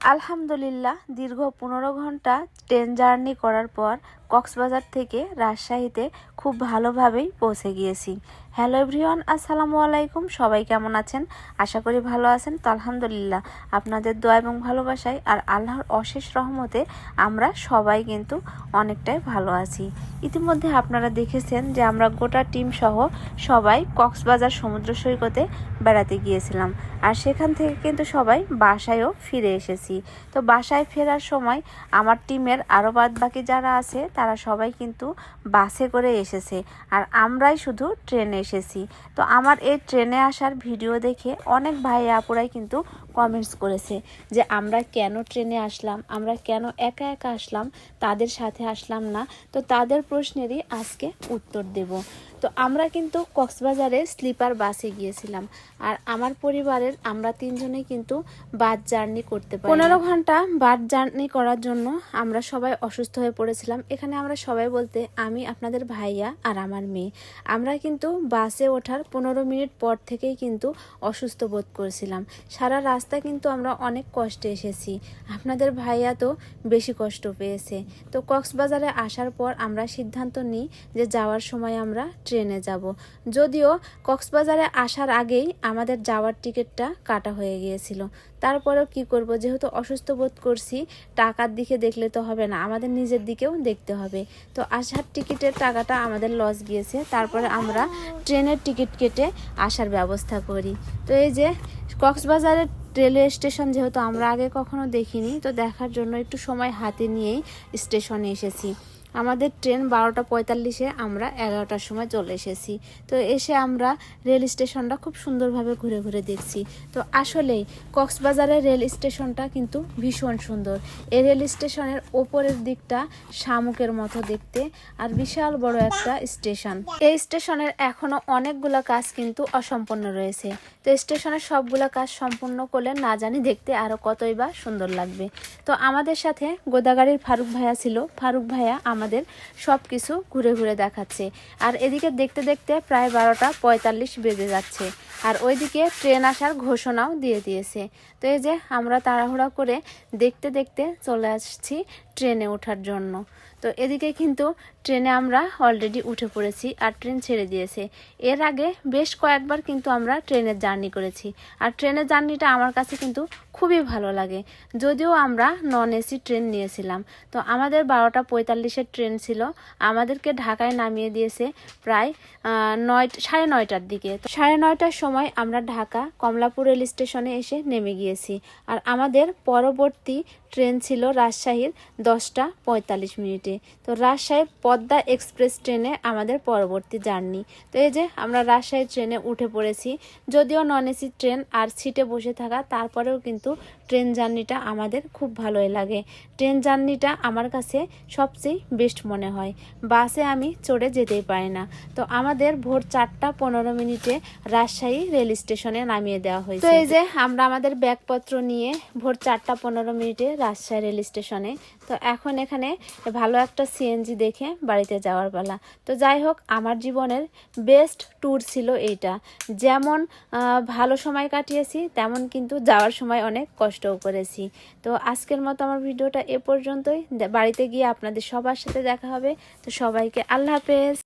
আলহামদুলিল্লাহ, দীর্ঘ পনেরো ঘণ্টা ট্রেন জার্নি করার পর কক্সবাজার থেকে রাজশাহীতে খুব ভালোভাবেই পৌঁছে গিয়েছি। হ্যালো এভরিওয়ান, আসসালামু আলাইকুম। সবাই কেমন আছেন? আশা করি ভালো আছেন। তো আলহামদুলিল্লাহ, আপনাদের দোয়া এবং ভালোবাসায় আর আল্লাহর অশেষ রহমতে আমরা সবাই কিন্তু অনেকটাই ভালো আছি। ইতিমধ্যে আপনারা দেখেছেন যে আমরা গোটা টিম সহ সবাই কক্সবাজার সমুদ্র সৈকতে বেড়াতে গিয়েছিলাম। আর সেখান থেকে কিন্তু সবাই বাসায়ও ফিরে এসেছি। তো বাসায় ফেরার সময় আমার টিমের আরও বাদ বাকি যারা আছে, তারা সবাই কিন্তু বাসে করে এসেছে। আর আমরাই শুধু ট্রেনে এসেছি। তো আমার এই ট্রেনে আসার ভিডিও দেখে অনেক ভাই আপুরাই কিন্তু কমেন্টস করেছে যে, আমরা কেন ট্রেনে আসলাম? আমরা কেন একা একা আসলাম? তাদের সাথে আসলাম না? তো তাদের প্রশ্নেরই আজকে উত্তর দেব। তো আমরা কিন্তু কক্সবাজারে স্লিপার বাসে গিয়েছিলাম। আর আমার পরিবারের আমরা তিনজনে কিন্তু বাস জার্নি করতে পারি পনেরো ঘণ্টা বাস জার্নি করার জন্য আমরা সবাই অসুস্থ হয়ে পড়েছিলাম। এখানে আমরা সবাই বলতে আমি, আপনাদের ভাইয়া আর আমার মেয়ে। আমরা কিন্তু বাসে ওঠার পনেরো মিনিট পর থেকেই কিন্তু অসুস্থ বোধ করেছিলাম। সারা রাস্তা কিন্তু আমরা অনেক কষ্টে এসেছি। আপনাদের ভাইয়া তো বেশি কষ্ট পেয়েছে। তো কক্সবাজারে আসার পর আমরা সিদ্ধান্ত নিই যে যাওয়ার সময় আমরা ট্রেনে যাব। যদিও কক্সবাজারে আসার আগেই আমাদের যাওয়ার টিকিটটা কাটা হয়ে গিয়েছিল। তারপরেও কি করব, যেহেতু অসুস্থ বোধ করছি, টাকার দিকে দেখলে তো হবে না, আমাদের নিজের দিকেও দেখতে হবে। তো আসার টিকিটের টাকাটা আমাদের লস গিয়েছে, তারপরে আমরা ট্রেনের টিকিট কেটে আসার ব্যবস্থা করি। তো এই যে কক্সবাজারের রেলওয়ে স্টেশন যেহেতু আমরা আগে কখনো দেখিনি, তো দেখার জন্য একটু সময় হাতে নিয়েই স্টেশনে এসেছি। আমাদের ট্রেন বারোটা পঁয়তাল্লিশে আমরা এগারোটার সময় চলে এসেছি। তো এসে আমরা রেল স্টেশনটা খুব সুন্দরভাবে ঘুরে ঘুরে দেখছি। তো আসলেই কক্সবাজারের রেল স্টেশনটা কিন্তু ভীষণ সুন্দর। এই রেল স্টেশনের ওপরের দিকটা শামুকের মতো দেখতে আর বিশাল বড় একটা স্টেশন। এই স্টেশনের এখনও অনেকগুলো কাজ কিন্তু অসম্পূর্ণ রয়েছে। তো স্টেশনের সবগুলো কাজ সম্পূর্ণ করলে না জানি দেখতে আরও কতই বা সুন্দর লাগবে। তো আমাদের সাথে গোদাগাড়ির ফারুক ভাইয়া ছিল। ফারুক ভাইয়া আমাদের সব কিছু ঘুরে ঘুরে দেখাচ্ছে। আর এদিকে দেখতে দেখতে প্রায় বারোটা পঁয়তাল্লিশ বেজে যাচ্ছে। আর ওইদিকে ট্রেন আসার ঘোষণাও দিয়ে দিয়েছে। তো এই যে আমরা তাড়াহুড়া করে দেখতে দেখতে চলে আসছি ট্রেনে ওঠার জন্য। তো এদিকে কিন্তু ট্রেনে আমরা অলরেডি উঠে পড়েছি আর ট্রেন ছেড়ে দিয়েছে। এর আগে বেশ কয়েকবার কিন্তু আমরা ট্রেনের জার্নি করেছি। আর ট্রেনের জার্নিটা আমার কাছে কিন্তু খুবই ভালো লাগে। যদিও আমরা নন এসি ট্রেন নিয়েছিলাম। তো আমাদের বারোটা পঁয়তাল্লিশের ট্রেন ছিল। আমাদেরকে ঢাকায় নামিয়ে দিয়েছে প্রায় নয় সাড়ে নয়টার দিকে। তো সাড়ে নয়টার সময় আমরা ঢাকা কমলাপুর রেল স্টেশনে এসে নেমে গিয়েছি। আর আমাদের পরবর্তী ট্রেন ছিল রাজশাহীর দশটা পঁয়তাল্লিশ মিনিটে। তো রাজশাহী পদ্মা এক্সপ্রেস ট্রেনে আমাদের পরবর্তী জার্নি। তো এই যে আমরা রাজশাহী ট্রেনে উঠে পড়েছি, যদিও নন এসি ট্রেন আর সিটে বসে থাকা, তারপরেও কিন্তু ট্রেন জার্নিটা আমাদের খুব ভালোই লাগে। ট্রেন জার্নিটা আমার কাছে সবচেয়ে বেস্ট মনে হয়। বাসে আমি চড়ে যেতেই পারি না। তো আমাদের ভোর চারটা পনেরো মিনিটে রাজশাহী রেল স্টেশনে নামিয়ে দেওয়া হয়েছে। তো এই যে আমরা আমাদের ব্যাগপত্র নিয়ে ভোর চারটা পনেরো মিনিটে রাজশাহী রেল স্টেশনে, তো এখন এখানে ভালো একটা সিএনজি দেখে বাড়িতে যাওয়ার পালা। তো যাই হোক, আমার জীবনের বেস্ট ট্যুর ছিল এইটা। যেমন ভালো সময় কাটিয়েছি, তেমন কিন্তু যাওয়ার সময় অনেক কষ্টও করেছি। তো আজকের মতো আমার ভিডিওটা এ পর্যন্তই। বাড়িতে গিয়ে আপনাদের সবার সাথে দেখা হবে। তো সবাইকে আল্লাহ হাফেজ।